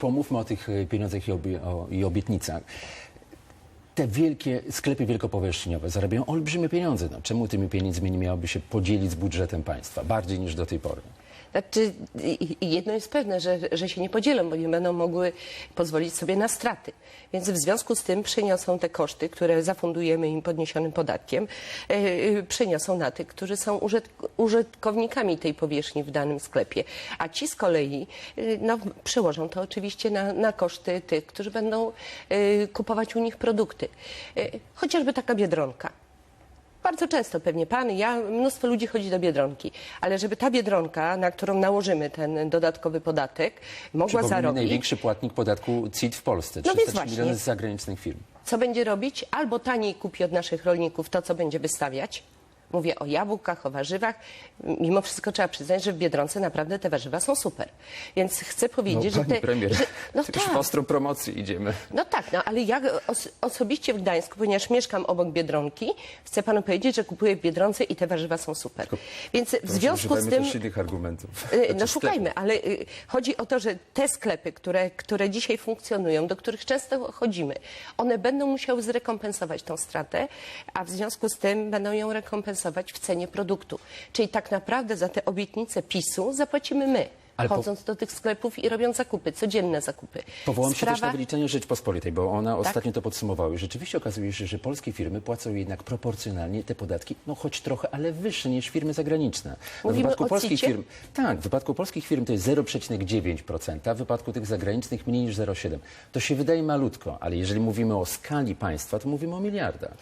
pomówmy o tych e, pieniądzach i, obie, o, i obietnicach. Te wielkie sklepy wielkopowierzchniowe zarabiają olbrzymie pieniądze. No, czemu tymi pieniędzmi nie miałoby się podzielić z budżetem państwa? Bardziej niż do tej pory. Znaczy, jedno jest pewne, że, że się nie podzielą, bo nie będą mogły pozwolić sobie na straty. Więc w związku z tym przeniosą te koszty, które zafundujemy im podniesionym podatkiem, e, e, przeniosą na tych, którzy są użytk- użytkownikami tej powierzchni w danym sklepie. A ci z kolei e, no, przełożą to oczywiście na, na koszty tych, którzy będą kupować u nich produkty. Chociażby taka biedronka. Bardzo często pewnie pan, ja, mnóstwo ludzi chodzi do Biedronki, ale żeby ta Biedronka, na którą nałożymy ten dodatkowy podatek, mogła Przypomnijmy, zarobić, największy płatnik podatku CIT w Polsce. No więc 303 właśnie. miliony z zagranicznych firm. co będzie robić? Albo taniej kupi od naszych rolników to, co będzie wystawiać. Mówię o jabłkach, o warzywach. Mimo wszystko trzeba przyznać, że w Biedronce naprawdę te warzywa są super. Więc chcę powiedzieć, że pani te... premier, Że, no tak. w ostrą promocję idziemy. No tak, no ale ja os osobiście w Gdańsku, ponieważ mieszkam obok Biedronki, chcę panu powiedzieć, że kupuję w Biedronce i te warzywa są super. Więc w związku z tym... innych argumentów. Y, Znaczy No szukajmy, ale y, chodzi o to, że te sklepy, które, które dzisiaj funkcjonują, do których często chodzimy, one będą musiały zrekompensować tą stratę, a w związku z tym będą ją rekompensować w cenie produktu. Czyli tak naprawdę za te obietnice PiSu zapłacimy my, Ale po- chodząc do tych sklepów i robiąc zakupy, codzienne zakupy. Powołam się też na wyliczenie Rzeczpospolitej, bo ona Tak. ostatnio to podsumowała. I rzeczywiście okazuje się, że polskie firmy płacą jednak proporcjonalnie te podatki, no choć trochę, ale wyższe niż firmy zagraniczne. No, w Mówimy wypadku o polskich CIT-cie? firm, tak, w wypadku polskich firm to jest 0,9%, a w wypadku tych zagranicznych mniej niż 0,7%. To się wydaje malutko, ale jeżeli mówimy o skali państwa, to mówimy o miliardach.